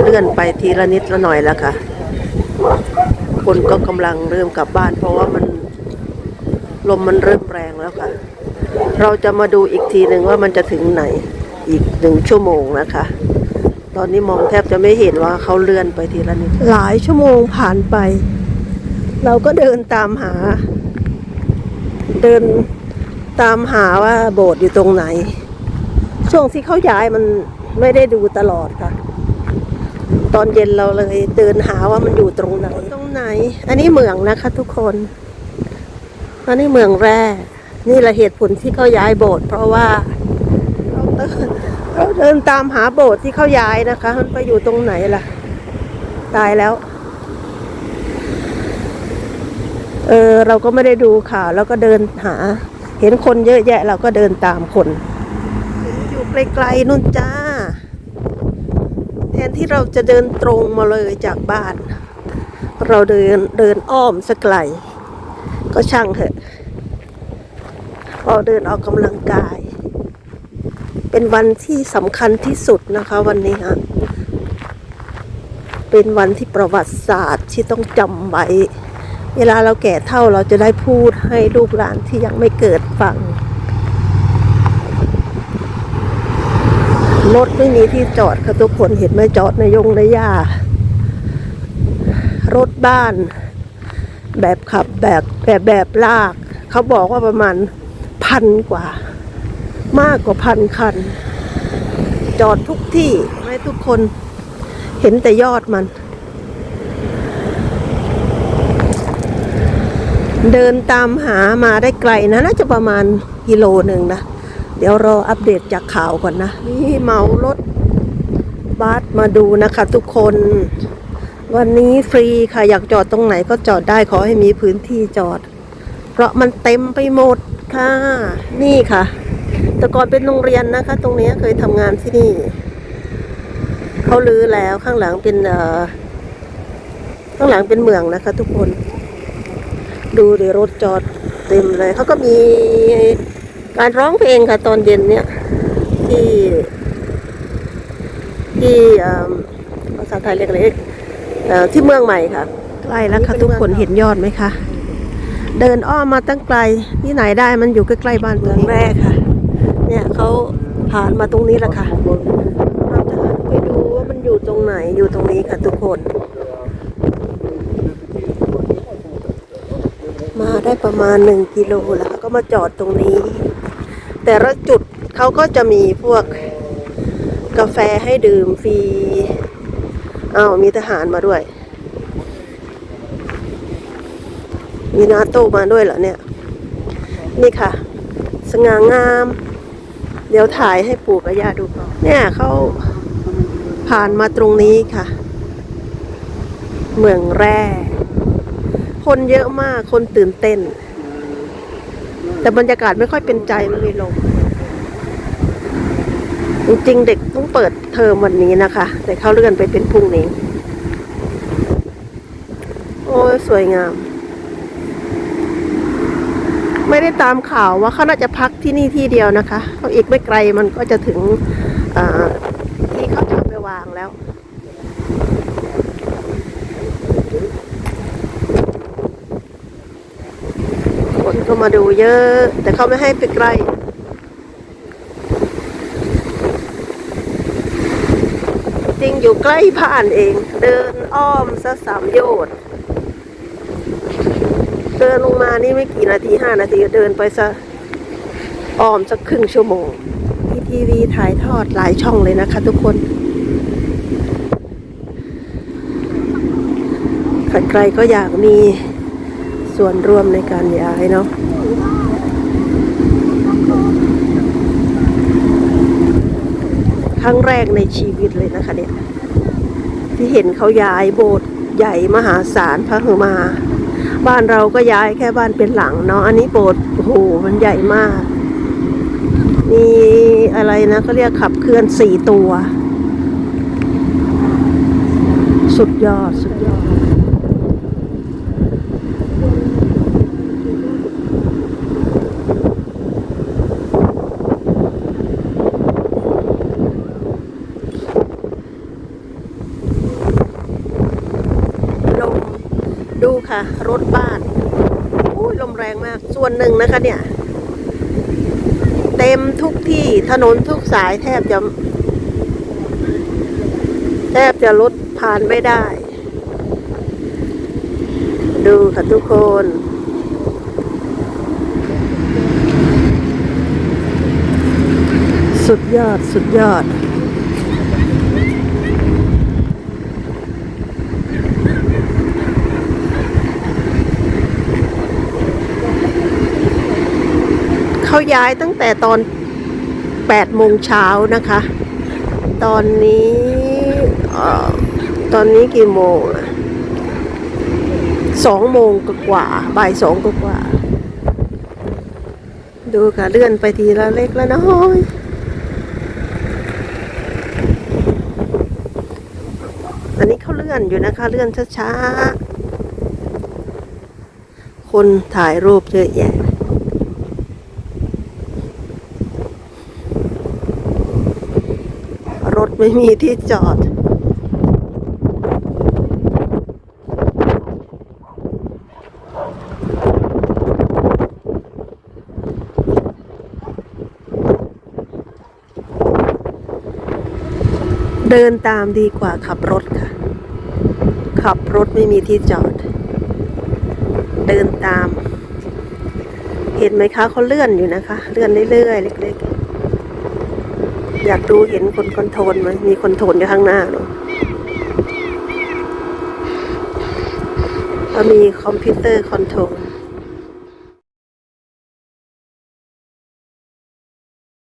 เลื่อนไปทีละนิดละหน่อยแล้วค่ะ คนก็กำลังเริ่มกลับบ้าน เพราะว่ามันลมมันเริ่มแรงแล้วค่ะ เราจะมาดูอีกทีหนึ่งว่ามันจะถึงไหนอีกหนึ่งชั่วโมงนะคะ ตอนนี้มองแทบจะไม่เห็นว่าเขาเลื่อนไปทีละนิดหลายชั่วโมงผ่านไป เราก็เดินตามหา เดินตามหาว่าโบสถ์อยู่ตรงไหน ช่วงที่เขาย้ายมันไม่ได้ดูตลอดค่ะ ตอนเย็นเราเลยเดินหาว่ามันอยู่ตรงไหน ตรงไหน อันนี้เมืองนะคะ ทุกคน อันนี้เมืองแร่ นี่แหละเหตุผลที่เขาย้ายโบสถ์เพราะว่าเราเดินเราเดินตามหาโบสถ์ที่เขาย้ายนะคะ มันไปอยู่ตรงไหนล่ะ ตายแล้ว เออเราก็ไม่ได้ดูข่าวแล้วก็เดินหา เห็นคนเยอะแยะเราก็เดินตามคน อยู่ไกลๆนู่นจ้า นที่เราจะเดินตรงมาเลยจากบ้าน เราเดินเดินอ้อมสักไกล ก็ช่างเถอะเราเดินออกกำลังกาย เป็นวันที่สำคัญที่สุดนะคะวันนี้ฮะเป็นวันที่ประวัติศาสตร์ที่ต้องจำไว้ เวลาเราแก่เท่าเราจะได้พูดให้ลูกหลานที่ยังไม่เกิดฟัง รถไม่มีที่จอดค่ะทุกคนเห็นไหมจอดในยงในหญ้ารถบ้าน แบบขับแบบแบบแบบลาก เขาบอกว่าประมาณพันกว่า มากกว่าพันคัน จอดทุกที่ให้ทุกคนเห็นแต่ยอดมัน เดินตามหามาได้ไกลนะ น่าจะประมาณกิโลหนึ่งนะ เดี๋ยวรออัปเดตจากข่าวก่อนนะ นี่เหมารถบัสมาดูนะคะทุกคน วันนี้ฟรีค่ะอยากจอดตรงไหนก็จอดได้ขอให้มีพื้นที่จอด เพราะมันเต็มไปหมดค่ะ นี่ค่ะ แต่ก่อนเป็นโรงเรียนนะคะ ตรงนี้เคยทำงานที่นี่เขาลื้อแล้วข้างหลังเป็นเอ่อข้างหลังเป็นเมืองนะคะ ทุกคน ดูเดี๋ยวรถจอดเต็มเลยเขาก็มี การร้องเพลงค่ะตอนเย็นเนี่ย ที่ ที่เอิ่มภาษาไทยเรียกอะไรเอ่อที่เมืองใหม่ค่ะ ใกล้แล้วค่ะทุกคนเห็นยอดไหมคะ เดินอ้อมมาตั้งไกลที่ไหนได้มันอยู่ใกล้ๆบ้านเมืองแรกค่ะ เนี่ยเขาผ่านมาตรงนี้แหละค่ะเราจะหันไปดูว่ามันอยู่ตรงไหนอยู่ตรงนี้ค่ะทุกคน มาได้ประมาณหนึ่งกิโลแล้วค่ะก็มาจอดตรงนี้ แต่ละจุดเขาก็จะมีพวกกาแฟให้ดื่มฟรีอ้าวมีทหารมาด้วย มีนาโต้มาด้วยเหรอเนี่ย นี่ค่ะ สง่างาม เดี๋ยวถ่ายให้ปู่กับย่าดูก่อนเนี่ยเขาผ่านมาตรงนี้ค่ะ เมืองแร่ คนเยอะมากคนตื่นเต้น แต่บรรยากาศไม่ค่อยเป็นใจไม่มีลมจริงๆเด็กต้องเปิดเทอมวันนี้นะคะ แต่เขาเลื่อนไปเป็นพรุ่งนี้ โอ้ยสวยงาม ไม่ได้ตามข่าวว่าเขาน่าจะพักที่นี่ที่เดียวนะคะเขาอีกไม่ไกลมันก็จะถึงที่เขาจะเอาไปวางแล้ว คนก็มาดูเยอะ แต่เขาไม่ให้ไปใกล้จริงอยู่ใกล้ผ่านเอง เดินอ้อมซะสามโยชน์เดินลงมานี่ไม่กี่นาทีห้านาทีเดินไปซะอ้อมสักครึ่งชั่วโมงทีทีวีถ่ายทอดหลายช่องเลยนะคะทุกคนใครๆก็อยากมี ส่วนร่วมในการย้ายเนาะครั้งแรกในชีวิตเลยนะคะเนี่ย ที่เห็นเขาย้ายโบสถ์ใหญ่มหาศาลพระเหมา บ้านเราก็ย้ายแค่บ้านเป็นหลังเนาะอันนี้โบสถ์โอ้โหมันใหญ่มาก มีอะไรนะเขาเรียกขับเคลื่อนสี่ตัว สุดยอด สุดยอด คะ รถบ้านอุ้ยลมแรงมาก ส่วนหนึ่งนะคะเนี่ย เต็มทุกที่ถนนทุกสายแทบจะ แทบจะรถผ่านไม่ได้ ดูค่ะทุกคนสุดยอด สุดยอด เขาย้ายตั้งแต่ตอน8โมงเช้านะคะ ตอนนี้ออตอนนี้กี่โมงสองโมงกว่าบ่ายสองกว่า ดูค่ะเลื่อนไปทีละเล็กและน้อยอันนี้เขาเลื่อนอยู่นะคะ เลื่อนช้าๆ คนถ่ายรูปเยอะแยะ รถ ไม่มีที่จอด เดินตามดีกว่าขับรถค่ะ ขับรถไม่มีที่จอด เดินตาม เห็นไหมคะเขาเลื่อนอยู่นะคะ เลื่อนเรื่อยๆเล็ก ๆ อยากดูเห็นคนคอนโทรลไหมมีคนโทรลอยู่ข้างหน้าเนาะก็มีคอมพิวเตอร์คอนโทรล